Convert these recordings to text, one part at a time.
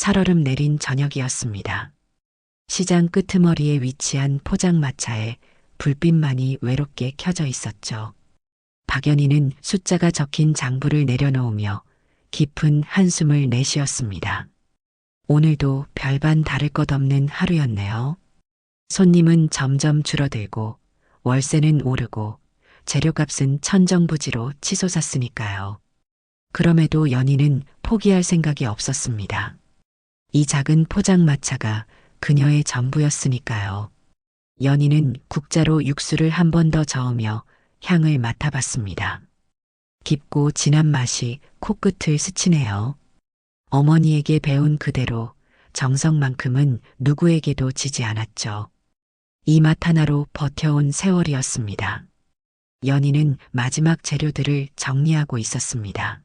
살얼음 내린 저녁이었습니다. 시장 끄트머리에 위치한 포장마차에 불빛만이 외롭게 켜져 있었죠. 박연희는 숫자가 적힌 장부를 내려놓으며 깊은 한숨을 내쉬었습니다. 오늘도 별반 다를 것 없는 하루였네요. 손님은 점점 줄어들고 월세는 오르고 재료값은 천정부지로 치솟았으니까요. 그럼에도 연희는 포기할 생각이 없었습니다. 이 작은 포장마차가 그녀의 전부였으니까요. 연희는 국자로 육수를 한 번 더 저으며 향을 맡아봤습니다. 깊고 진한 맛이 코끝을 스치네요. 어머니에게 배운 그대로 정성만큼은 누구에게도 지지 않았죠. 이 맛 하나로 버텨온 세월이었습니다. 연희는 마지막 재료들을 정리하고 있었습니다.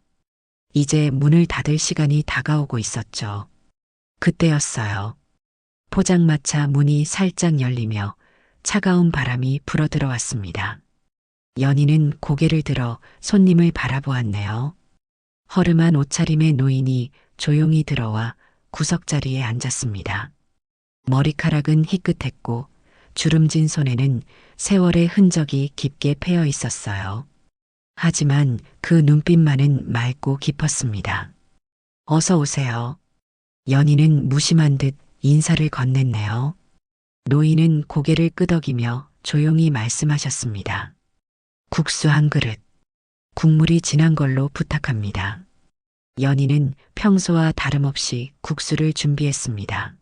이제 문을 닫을 시간이 다가오고 있었죠. 그때였어요. 포장마차 문이 살짝 열리며 차가운 바람이 불어 들어왔습니다. 연희는 고개를 들어 손님을 바라보았네요. 허름한 옷차림의 노인이 조용히 들어와 구석자리에 앉았습니다. 머리카락은 희끗했고 주름진 손에는 세월의 흔적이 깊게 패여 있었어요. 하지만 그 눈빛만은 맑고 깊었습니다. 어서 오세요. 연희는 무심한 듯 인사를 건넸네요. 노인은 고개를 끄덕이며 조용히 말씀하셨습니다. 국수 한 그릇. 국물이 진한 걸로 부탁합니다. 연희는 평소와 다름없이 국수를 준비했습니다.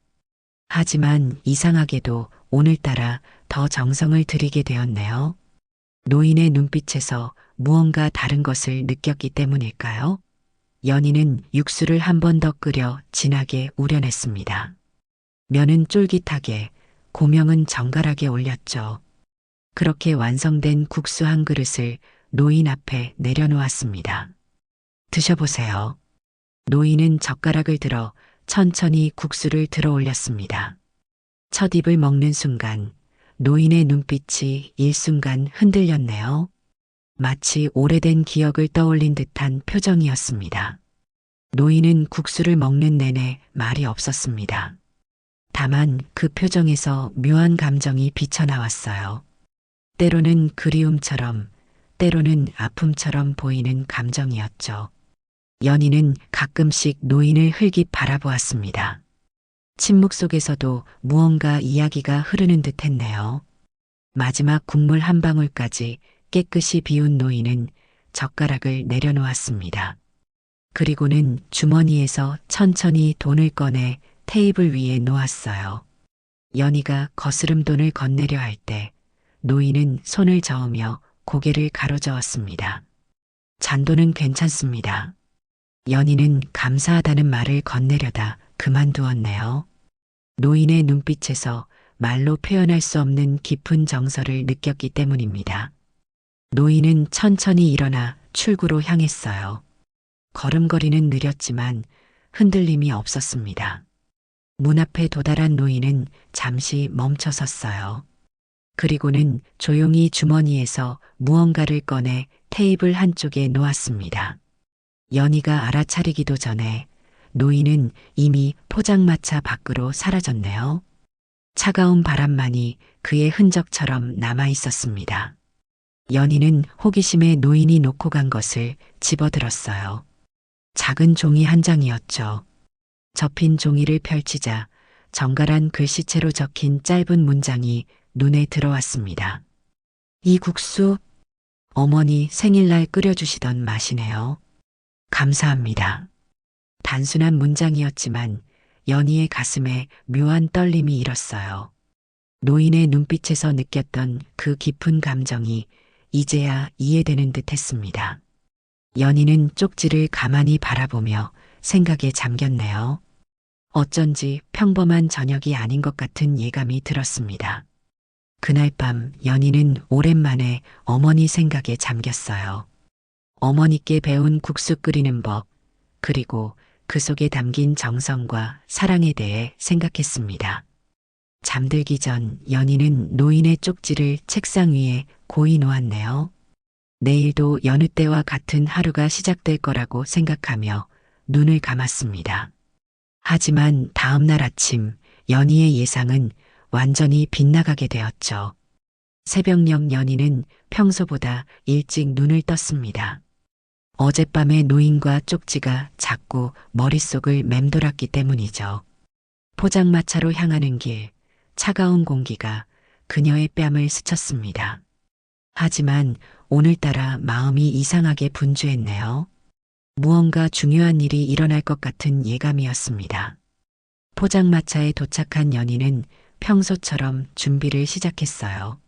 하지만 이상하게도 오늘따라 더 정성을 들이게 되었네요. 노인의 눈빛에서 무언가 다른 것을 느꼈기 때문일까요? 연희는 육수를 한 번 더 끓여 진하게 우려냈습니다. 면은 쫄깃하게, 고명은 정갈하게 올렸죠. 그렇게 완성된 국수 한 그릇을 노인 앞에 내려놓았습니다. 드셔보세요. 노인은 젓가락을 들어 천천히 국수를 들어 올렸습니다. 첫 입을 먹는 순간 노인의 눈빛이 일순간 흔들렸네요. 마치 오래된 기억을 떠올린 듯한 표정이었습니다. 노인은 국수를 먹는 내내 말이 없었습니다. 다만 그 표정에서 묘한 감정이 비쳐나왔어요. 때로는 그리움처럼, 때로는 아픔처럼 보이는 감정이었죠. 연희는 가끔씩 노인을 흘깃 바라보았습니다. 침묵 속에서도 무언가 이야기가 흐르는 듯 했네요. 마지막 국물 한 방울까지 깨끗이 비운 노인은 젓가락을 내려놓았습니다. 그리고는 주머니에서 천천히 돈을 꺼내 테이블 위에 놓았어요. 연희가 거스름 돈을 건네려 할 때 노인은 손을 저으며 고개를 가로저었습니다. 잔돈은 괜찮습니다. 연희는 감사하다는 말을 건네려다 그만두었네요. 노인의 눈빛에서 말로 표현할 수 없는 깊은 정서를 느꼈기 때문입니다. 노인은 천천히 일어나 출구로 향했어요. 걸음걸이는 느렸지만 흔들림이 없었습니다. 문 앞에 도달한 노인은 잠시 멈춰 섰어요. 그리고는 조용히 주머니에서 무언가를 꺼내 테이블 한쪽에 놓았습니다. 연희가 알아차리기도 전에 노인은 이미 포장마차 밖으로 사라졌네요. 차가운 바람만이 그의 흔적처럼 남아 있었습니다. 연희는 호기심에 노인이 놓고 간 것을 집어들었어요. 작은 종이 한 장이었죠. 접힌 종이를 펼치자 정갈한 글씨체로 적힌 짧은 문장이 눈에 들어왔습니다. 이 국수 어머니 생일날 끓여주시던 맛이네요. 감사합니다. 단순한 문장이었지만 연희의 가슴에 묘한 떨림이 일었어요. 노인의 눈빛에서 느꼈던 그 깊은 감정이 이제야 이해되는 듯 했습니다. 연희는 쪽지를 가만히 바라보며 생각에 잠겼네요. 어쩐지 평범한 저녁이 아닌 것 같은 예감이 들었습니다. 그날 밤 연희는 오랜만에 어머니 생각에 잠겼어요. 어머니께 배운 국수 끓이는 법, 그리고 그 속에 담긴 정성과 사랑에 대해 생각했습니다. 잠들기 전 연희는 노인의 쪽지를 책상 위에 고이 놓았네요. 내일도 여느 때와 같은 하루가 시작될 거라고 생각하며 눈을 감았습니다. 하지만 다음날 아침 연희의 예상은 완전히 빗나가게 되었죠. 새벽녘 연희는 평소보다 일찍 눈을 떴습니다. 어젯밤에 노인과 쪽지가 자꾸 머릿속을 맴돌았기 때문이죠. 포장마차로 향하는 길, 차가운 공기가 그녀의 뺨을 스쳤습니다. 하지만 오늘따라 마음이 이상하게 분주했네요. 무언가 중요한 일이 일어날 것 같은 예감이었습니다. 포장마차에 도착한 연희는 평소처럼 준비를 시작했어요.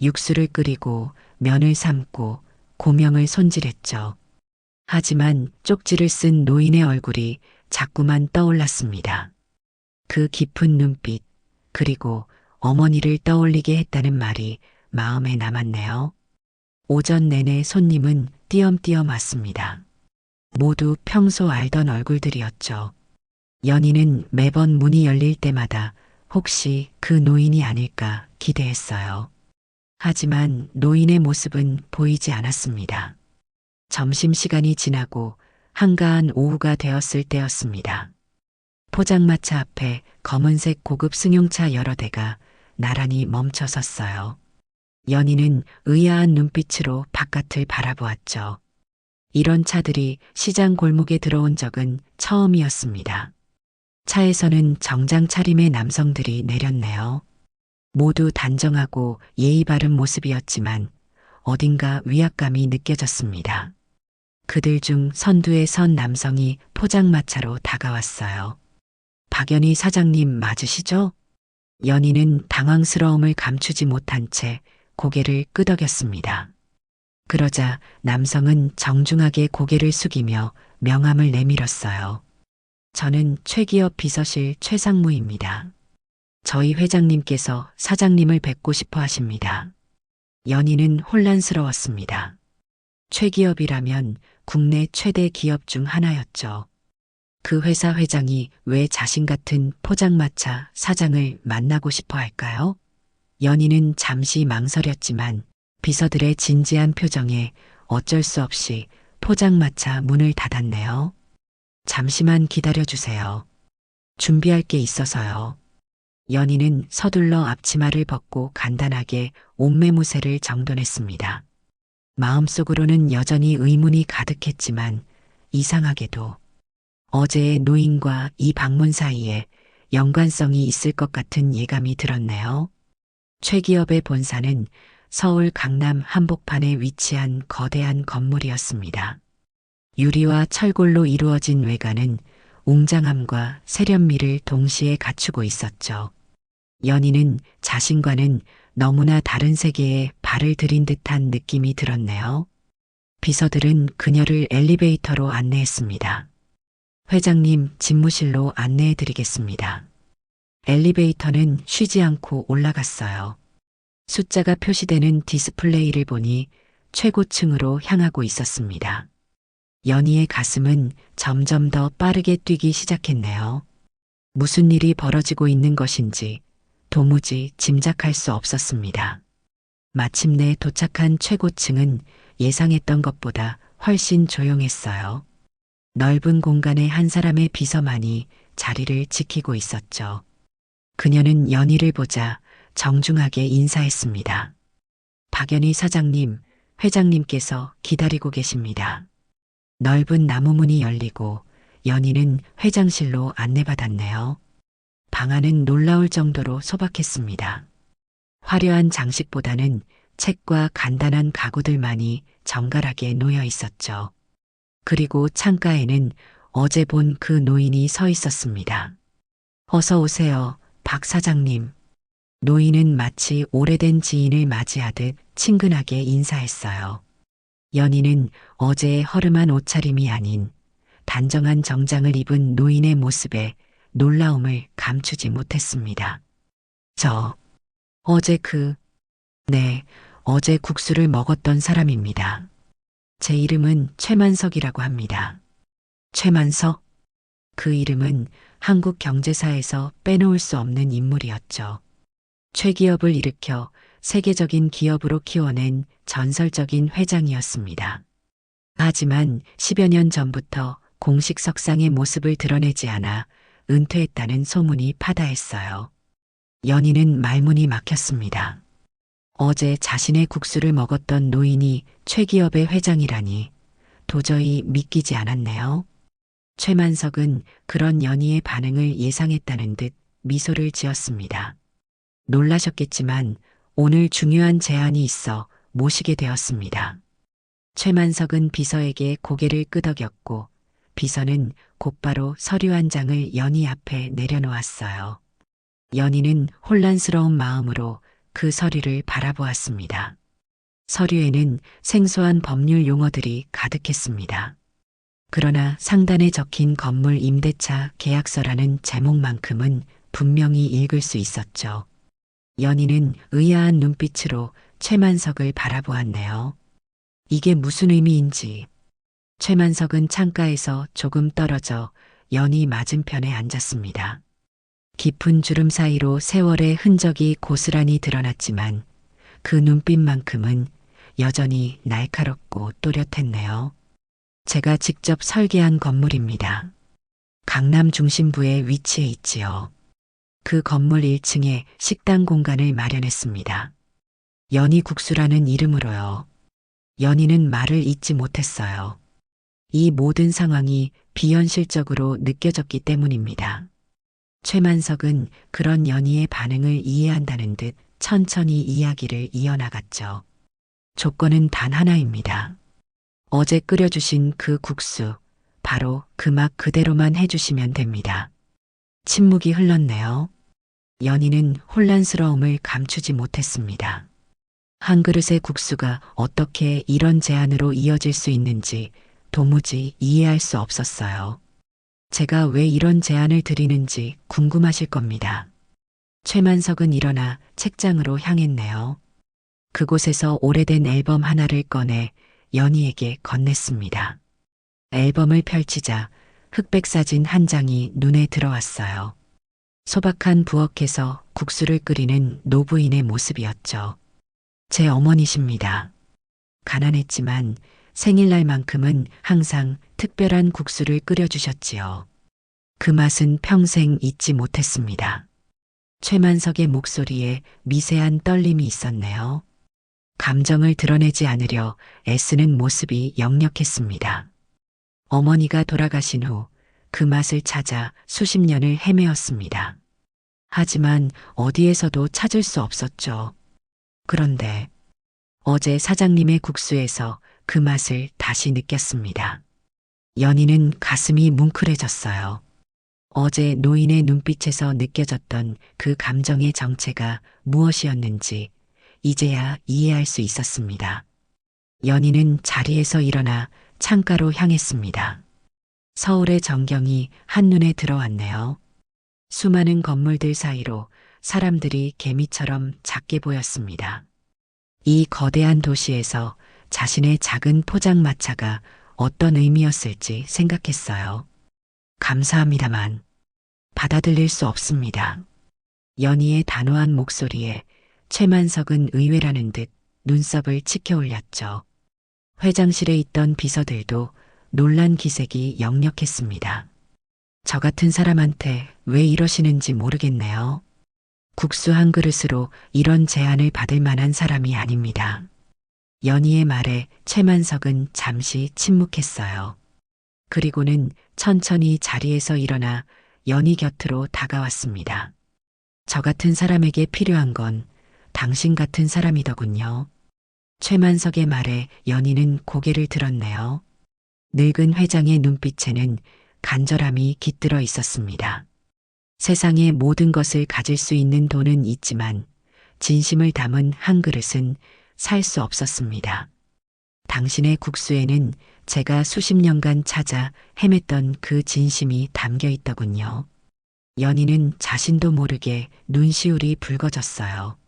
육수를 끓이고 면을 삶고 고명을 손질했죠. 하지만 쪽지를 쓴 노인의 얼굴이 자꾸만 떠올랐습니다. 그 깊은 눈빛, 그리고 어머니를 떠올리게 했다는 말이 마음에 남았네요. 오전 내내 손님은 띄엄띄엄 왔습니다. 모두 평소 알던 얼굴들이었죠. 연희는 매번 문이 열릴 때마다 혹시 그 노인이 아닐까 기대했어요. 하지만 노인의 모습은 보이지 않았습니다. 점심시간이 지나고 한가한 오후가 되었을 때였습니다. 포장마차 앞에 검은색 고급 승용차 여러 대가 나란히 멈춰 섰어요. 연희는 의아한 눈빛으로 바깥을 바라보았죠. 이런 차들이 시장 골목에 들어온 적은 처음이었습니다. 차에서는 정장 차림의 남성들이 내렸네요. 모두 단정하고 예의 바른 모습이었지만 어딘가 위압감이 느껴졌습니다. 그들 중 선두에 선 남성이 포장마차로 다가왔어요. 박연희 사장님 맞으시죠? 연희는 당황스러움을 감추지 못한 채 고개를 끄덕였습니다. 그러자 남성은 정중하게 고개를 숙이며 명함을 내밀었어요. 저는 최기업 비서실 최상무입니다. 저희 회장님께서 사장님을 뵙고 싶어 하십니다. 연희는 혼란스러웠습니다. 최기업이라면 국내 최대 기업 중 하나였죠. 그 회사 회장이 왜 자신 같은 포장마차 사장을 만나고 싶어 할까요? 연희는 잠시 망설였지만 비서들의 진지한 표정에 어쩔 수 없이 포장마차 문을 닫았네요. 잠시만 기다려 주세요. 준비할 게 있어서요. 연희는 서둘러 앞치마를 벗고 간단하게 옷매무새를 정돈했습니다. 마음속으로는 여전히 의문이 가득했지만 이상하게도 어제의 노인과 이 방문 사이에 연관성이 있을 것 같은 예감이 들었네요. 최기업의 본사는 서울 강남 한복판에 위치한 거대한 건물이었습니다. 유리와 철골로 이루어진 외관은 웅장함과 세련미를 동시에 갖추고 있었죠. 연희는 자신과는 너무나 다른 세계에 발을 들인 듯한 느낌이 들었네요. 비서들은 그녀를 엘리베이터로 안내했습니다. 회장님 집무실로 안내해 드리겠습니다. 엘리베이터는 쉬지 않고 올라갔어요. 숫자가 표시되는 디스플레이를 보니 최고층으로 향하고 있었습니다. 연희의 가슴은 점점 더 빠르게 뛰기 시작했네요. 무슨 일이 벌어지고 있는 것인지 도무지 짐작할 수 없었습니다. 마침내 도착한 최고층은 예상했던 것보다 훨씬 조용했어요. 넓은 공간에 한 사람의 비서만이 자리를 지키고 있었죠. 그녀는 연희를 보자 정중하게 인사했습니다. 박연희 사장님, 회장님께서 기다리고 계십니다. 넓은 나무 문이 열리고 연희는 회장실로 안내받았네요. 방 안은 놀라울 정도로 소박했습니다. 화려한 장식보다는 책과 간단한 가구들만이 정갈하게 놓여 있었죠. 그리고 창가에는 어제 본 그 노인이 서 있었습니다. 어서 오세요, 박 사장님. 노인은 마치 오래된 지인을 맞이하듯 친근하게 인사했어요. 연희는 어제의 허름한 옷차림이 아닌 단정한 정장을 입은 노인의 모습에 놀라움을 감추지 못했습니다. 저, 어제 그, 네, 어제 국수를 먹었던 사람입니다. 제 이름은 최만석이라고 합니다. 최만석? 그 이름은 한국 경제사에서 빼놓을 수 없는 인물이었죠. 최기업을 일으켜 세계적인 기업으로 키워낸 전설적인 회장이었습니다. 하지만 10여 년 전부터 공식 석상의 모습을 드러내지 않아 은퇴했다는 소문이 파다했어요. 연희는 말문이 막혔습니다. 어제 자신의 국수를 먹었던 노인이 최기업의 회장이라니 도저히 믿기지 않았네요. 최만석은 그런 연희의 반응을 예상했다는 듯 미소를 지었습니다. 놀라셨겠지만 오늘 중요한 제안이 있어 모시게 되었습니다. 최만석은 비서에게 고개를 끄덕였고 비서는 곧바로 서류 한 장을 연희 앞에 내려놓았어요. 연희는 혼란스러운 마음으로 그 서류를 바라보았습니다. 서류에는 생소한 법률 용어들이 가득했습니다. 그러나 상단에 적힌 건물 임대차 계약서라는 제목만큼은 분명히 읽을 수 있었죠. 연희는 의아한 눈빛으로 최만석을 바라보았네요. 이게 무슨 의미인지. 최만석은 창가에서 조금 떨어져 연희 맞은편에 앉았습니다. 깊은 주름 사이로 세월의 흔적이 고스란히 드러났지만 그 눈빛만큼은 여전히 날카롭고 또렷했네요. 제가 직접 설계한 건물입니다. 강남 중심부에 위치해 있지요. 그 건물 1층에 식당 공간을 마련했습니다. 연희국수라는 이름으로요. 연희는 말을 잇지 못했어요. 이 모든 상황이 비현실적으로 느껴졌기 때문입니다. 최만석은 그런 연희의 반응을 이해한다는 듯 천천히 이야기를 이어나갔죠. 조건은 단 하나입니다. 어제 끓여주신 그 국수, 바로 그 맛 그대로만 해주시면 됩니다. 침묵이 흘렀네요. 연희는 혼란스러움을 감추지 못했습니다. 한 그릇의 국수가 어떻게 이런 제안으로 이어질 수 있는지 도무지 이해할 수 없었어요. 제가 왜 이런 제안을 드리는지 궁금하실 겁니다. 최만석은 일어나 책장으로 향했네요. 그곳에서 오래된 앨범 하나를 꺼내 연희에게 건넸습니다. 앨범을 펼치자 흑백 사진 한 장이 눈에 들어왔어요. 소박한 부엌에서 국수를 끓이는 노부인의 모습이었죠. 제 어머니십니다. 가난했지만 생일날만큼은 항상 특별한 국수를 끓여주셨지요. 그 맛은 평생 잊지 못했습니다. 최만석의 목소리에 미세한 떨림이 있었네요. 감정을 드러내지 않으려 애쓰는 모습이 역력했습니다. 어머니가 돌아가신 후 그 맛을 찾아 수십 년을 헤매었습니다. 하지만 어디에서도 찾을 수 없었죠. 그런데 어제 사장님의 국수에서 그 맛을 다시 느꼈습니다. 연희는 가슴이 뭉클해졌어요. 어제 노인의 눈빛에서 느껴졌던 그 감정의 정체가 무엇이었는지 이제야 이해할 수 있었습니다. 연희는 자리에서 일어나 창가로 향했습니다. 서울의 전경이 한눈에 들어왔네요. 수많은 건물들 사이로 사람들이 개미처럼 작게 보였습니다. 이 거대한 도시에서 자신의 작은 포장마차가 어떤 의미였을지 생각했어요. 감사합니다만 받아들일 수 없습니다. 연희의 단호한 목소리에 최만석은 의외라는 듯 눈썹을 치켜 올렸죠. 회장실에 있던 비서들도 놀란 기색이 역력했습니다. 저 같은 사람한테 왜 이러시는지 모르겠네요. 국수 한 그릇으로 이런 제안을 받을 만한 사람이 아닙니다. 연희의 말에 최만석은 잠시 침묵했어요. 그리고는 천천히 자리에서 일어나 연희 곁으로 다가왔습니다. 저 같은 사람에게 필요한 건 당신 같은 사람이더군요. 최만석의 말에 연희는 고개를 들었네요. 늙은 회장의 눈빛에는 간절함이 깃들어 있었습니다. 세상의 모든 것을 가질 수 있는 돈은 있지만 진심을 담은 한 그릇은 살 수 없었습니다. 당신의 국수에는 제가 수십 년간 찾아 헤맸던 그 진심이 담겨 있더군요. 연희는 자신도 모르게 눈시울이 붉어졌어요.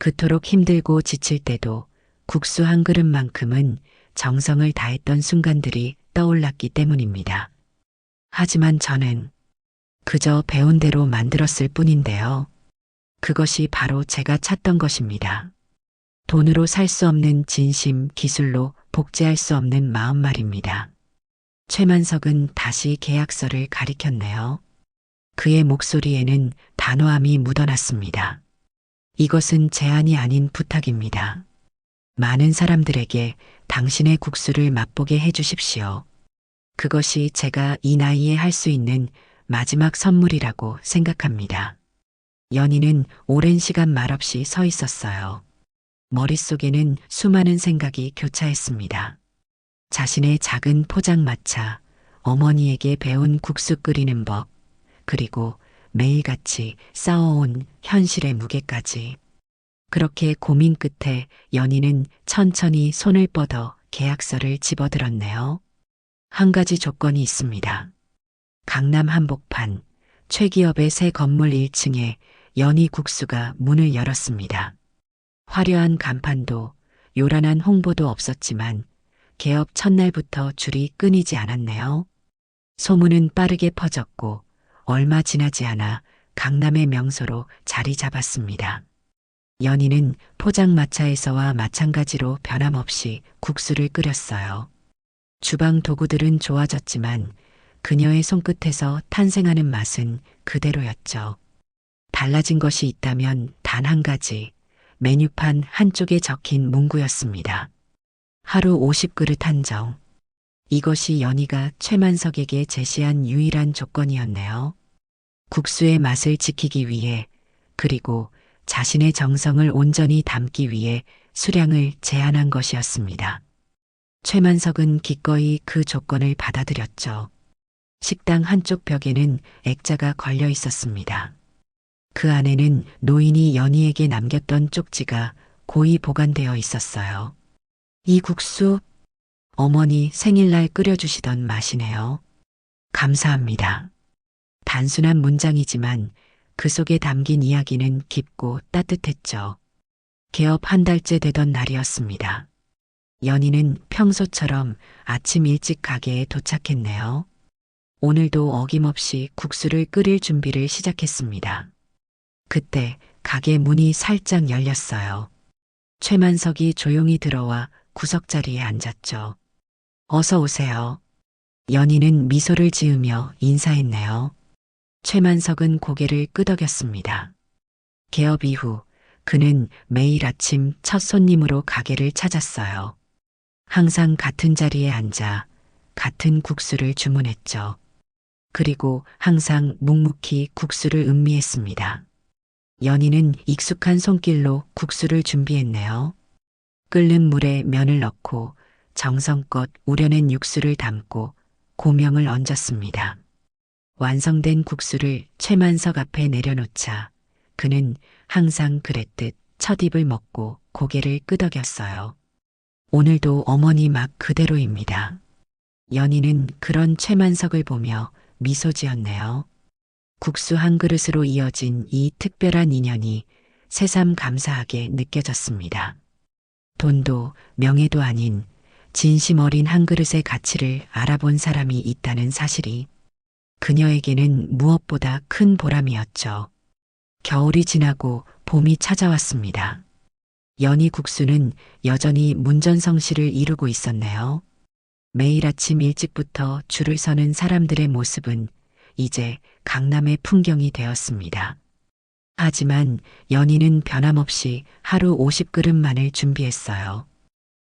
그토록 힘들고 지칠 때도 국수 한 그릇만큼은 정성을 다했던 순간들이 떠올랐기 때문입니다. 하지만 저는 그저 배운 대로 만들었을 뿐인데요. 그것이 바로 제가 찾던 것입니다. 돈으로 살 수 없는 진심, 기술로 복제할 수 없는 마음 말입니다. 최만석은 다시 계약서를 가리켰네요. 그의 목소리에는 단호함이 묻어났습니다. 이것은 제안이 아닌 부탁입니다. 많은 사람들에게 당신의 국수를 맛보게 해주십시오. 그것이 제가 이 나이에 할 수 있는 마지막 선물이라고 생각합니다. 연희는 오랜 시간 말없이 서 있었어요. 머릿속에는 수많은 생각이 교차했습니다. 자신의 작은 포장마차, 어머니에게 배운 국수 끓이는 법, 그리고 매일같이 쌓아온 현실의 무게까지. 그렇게 고민 끝에 연희는 천천히 손을 뻗어 계약서를 집어들었네요. 한 가지 조건이 있습니다. 강남 한복판 최기업의 새 건물 1층에 연희 국수가 문을 열었습니다. 화려한 간판도 요란한 홍보도 없었지만 개업 첫날부터 줄이 끊이지 않았네요. 소문은 빠르게 퍼졌고 얼마 지나지 않아 강남의 명소로 자리 잡았습니다. 연희는 포장마차에서와 마찬가지로 변함없이 국수를 끓였어요. 주방 도구들은 좋아졌지만 그녀의 손끝에서 탄생하는 맛은 그대로였죠. 달라진 것이 있다면 단 한 가지, 메뉴판 한쪽에 적힌 문구였습니다. 하루 50그릇 한정. 이것이 연희가 최만석에게 제시한 유일한 조건이었네요. 국수의 맛을 지키기 위해 그리고 자신의 정성을 온전히 담기 위해 수량을 제한한 것이었습니다. 최만석은 기꺼이 그 조건을 받아들였죠. 식당 한쪽 벽에는 액자가 걸려 있었습니다. 그 안에는 노인이 연희에게 남겼던 쪽지가 고이 보관되어 있었어요. 이 국수 어머니 생일날 끓여주시던 맛이네요. 감사합니다. 단순한 문장이지만 그 속에 담긴 이야기는 깊고 따뜻했죠. 개업 한 달째 되던 날이었습니다. 연희는 평소처럼 아침 일찍 가게에 도착했네요. 오늘도 어김없이 국수를 끓일 준비를 시작했습니다. 그때 가게 문이 살짝 열렸어요. 최만석이 조용히 들어와 구석자리에 앉았죠. 어서 오세요. 연희는 미소를 지으며 인사했네요. 최만석은 고개를 끄덕였습니다. 개업 이후 그는 매일 아침 첫 손님으로 가게를 찾았어요. 항상 같은 자리에 앉아 같은 국수를 주문했죠. 그리고 항상 묵묵히 국수를 음미했습니다. 연희는 익숙한 손길로 국수를 준비했네요. 끓는 물에 면을 넣고 정성껏 우려낸 육수를 담고 고명을 얹었습니다. 완성된 국수를 최만석 앞에 내려놓자 그는 항상 그랬듯 첫 입을 먹고 고개를 끄덕였어요. 오늘도 어머니 맛 그대로입니다. 연희는 그런 최만석을 보며 미소 지었네요. 국수 한 그릇으로 이어진 이 특별한 인연이 새삼 감사하게 느껴졌습니다. 돈도 명예도 아닌 진심 어린 한 그릇의 가치를 알아본 사람이 있다는 사실이 그녀에게는 무엇보다 큰 보람이었죠. 겨울이 지나고 봄이 찾아왔습니다. 연희 국수는 여전히 문전성시를 이루고 있었네요. 매일 아침 일찍부터 줄을 서는 사람들의 모습은 이제 강남의 풍경이 되었습니다. 하지만 연희는 변함없이 하루 50그릇만을 준비했어요.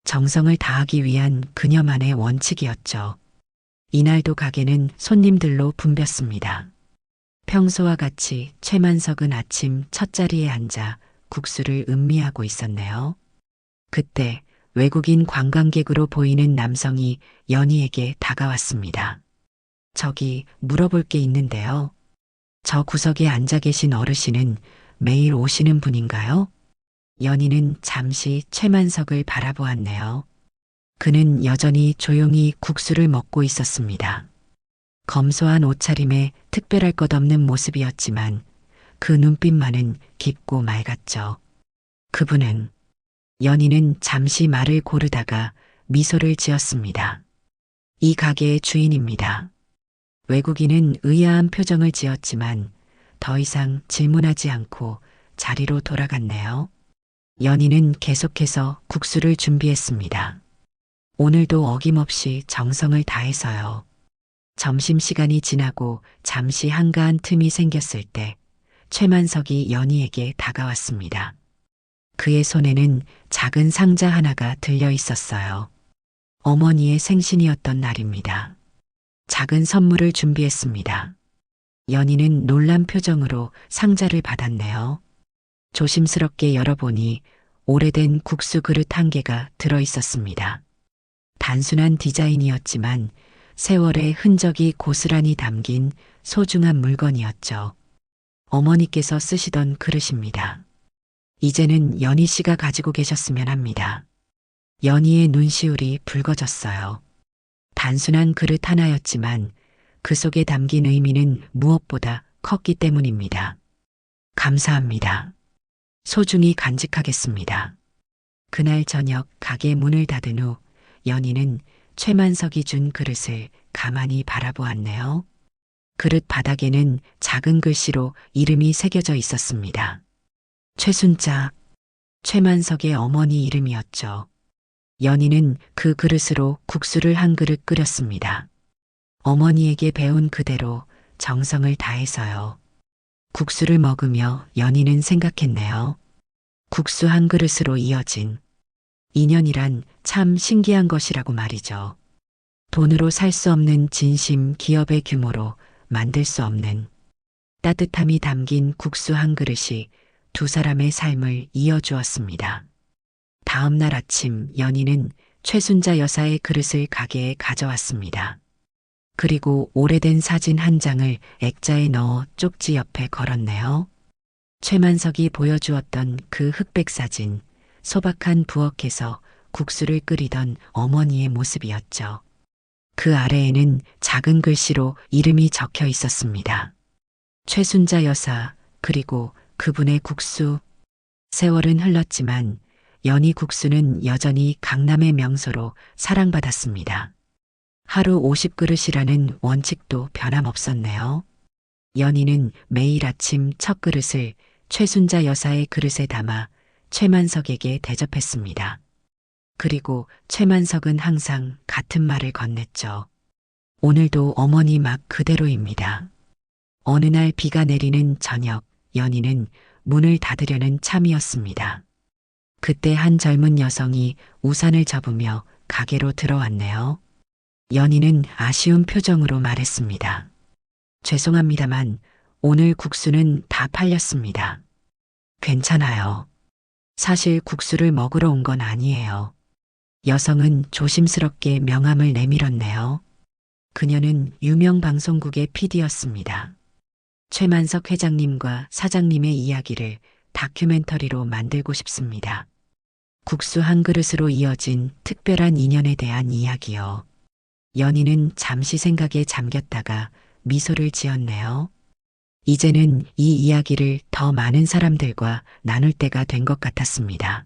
정성을 다하기 위한 그녀만의 원칙이었죠. 이날도 가게는 손님들로 붐볐습니다. 평소와 같이 최만석은 아침 첫 자리에 앉아 국수를 음미하고 있었네요. 그때 외국인 관광객으로 보이는 남성이 연희에게 다가왔습니다. 저기 물어볼 게 있는데요. 저 구석에 앉아 계신 어르신은 매일 오시는 분인가요? 연희는 잠시 최만석을 바라보았네요. 그는 여전히 조용히 국수를 먹고 있었습니다. 검소한 옷차림에 특별할 것 없는 모습이었지만 그 눈빛만은 깊고 맑았죠. 그분은 연희는 잠시 말을 고르다가 미소를 지었습니다. 이 가게의 주인입니다. 외국인은 의아한 표정을 지었지만 더 이상 질문하지 않고 자리로 돌아갔네요. 연희는 계속해서 국수를 준비했습니다. 오늘도 어김없이 정성을 다해서요. 점심시간이 지나고 잠시 한가한 틈이 생겼을 때 최만석이 연희에게 다가왔습니다. 그의 손에는 작은 상자 하나가 들려 있었어요. 어머니의 생신이었던 날입니다. 작은 선물을 준비했습니다. 연희는 놀란 표정으로 상자를 받았네요. 조심스럽게 열어보니 오래된 국수 그릇 한 개가 들어 있었습니다. 단순한 디자인이었지만 세월의 흔적이 고스란히 담긴 소중한 물건이었죠. 어머니께서 쓰시던 그릇입니다. 이제는 연희 씨가 가지고 계셨으면 합니다. 연희의 눈시울이 붉어졌어요. 단순한 그릇 하나였지만 그 속에 담긴 의미는 무엇보다 컸기 때문입니다. 감사합니다. 소중히 간직하겠습니다. 그날 저녁 가게 문을 닫은 후 연희는 최만석이 준 그릇을 가만히 바라보았네요. 그릇 바닥에는 작은 글씨로 이름이 새겨져 있었습니다. 최순자, 최만석의 어머니 이름이었죠. 연희는 그 그릇으로 국수를 한 그릇 끓였습니다. 어머니에게 배운 그대로 정성을 다해서요. 국수를 먹으며 연희는 생각했네요. 국수 한 그릇으로 이어진 인연이란 참 신기한 것이라고 말이죠. 돈으로 살 수 없는 진심 기업의 규모로 만들 수 없는 따뜻함이 담긴 국수 한 그릇이 두 사람의 삶을 이어주었습니다. 다음 날 아침 연희는 최순자 여사의 그릇을 가게에 가져왔습니다. 그리고 오래된 사진 한 장을 액자에 넣어 쪽지 옆에 걸었네요. 최만석이 보여주었던 그 흑백 사진, 소박한 부엌에서 국수를 끓이던 어머니의 모습이었죠. 그 아래에는 작은 글씨로 이름이 적혀 있었습니다. 최순자 여사, 그리고 그분의 국수. 세월은 흘렀지만 연희 국수는 여전히 강남의 명소로 사랑받았습니다. 하루 50그릇이라는 원칙도 변함없었네요. 연희는 매일 아침 첫 그릇을 최순자 여사의 그릇에 담아 최만석에게 대접했습니다. 그리고 최만석은 항상 같은 말을 건넸죠. 오늘도 어머니 막 그대로입니다. 어느 날 비가 내리는 저녁, 연희는 문을 닫으려는 참이었습니다. 그때 한 젊은 여성이 우산을 접으며 가게로 들어왔네요. 연희는 아쉬운 표정으로 말했습니다. 죄송합니다만 오늘 국수는 다 팔렸습니다. 괜찮아요. 사실 국수를 먹으러 온 건 아니에요. 여성은 조심스럽게 명함을 내밀었네요. 그녀는 유명 방송국의 PD였습니다. 최만석 회장님과 사장님의 이야기를 다큐멘터리로 만들고 싶습니다. 국수 한 그릇으로 이어진 특별한 인연에 대한 이야기요. 연희는 잠시 생각에 잠겼다가 미소를 지었네요. 이제는 이 이야기를 더 많은 사람들과 나눌 때가 된 것 같았습니다.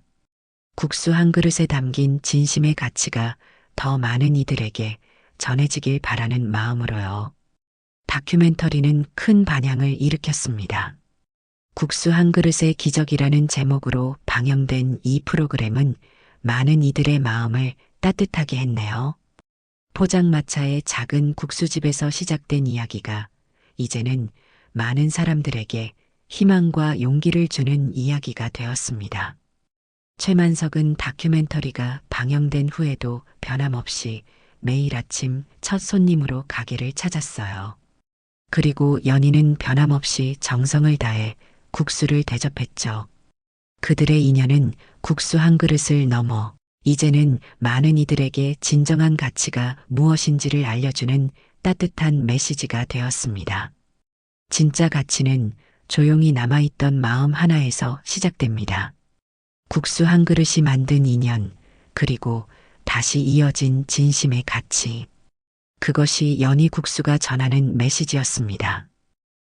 국수 한 그릇에 담긴 진심의 가치가 더 많은 이들에게 전해지길 바라는 마음으로요. 다큐멘터리는 큰 반향을 일으켰습니다. 국수 한 그릇의 기적이라는 제목으로 방영된 이 프로그램은 많은 이들의 마음을 따뜻하게 했네요. 포장마차의 작은 국수집에서 시작된 이야기가 이제는 많은 사람들에게 희망과 용기를 주는 이야기가 되었습니다. 최만석은 다큐멘터리가 방영된 후에도 변함없이 매일 아침 첫 손님으로 가게를 찾았어요. 그리고 연희는 변함없이 정성을 다해 국수를 대접했죠. 그들의 인연은 국수 한 그릇을 넘어 이제는 많은 이들에게 진정한 가치가 무엇인지를 알려주는 따뜻한 메시지가 되었습니다. 진짜 가치는 조용히 남아있던 마음 하나에서 시작됩니다. 국수 한 그릇이 만든 인연, 그리고 다시 이어진 진심의 가치. 그것이 연희 국수가 전하는 메시지였습니다.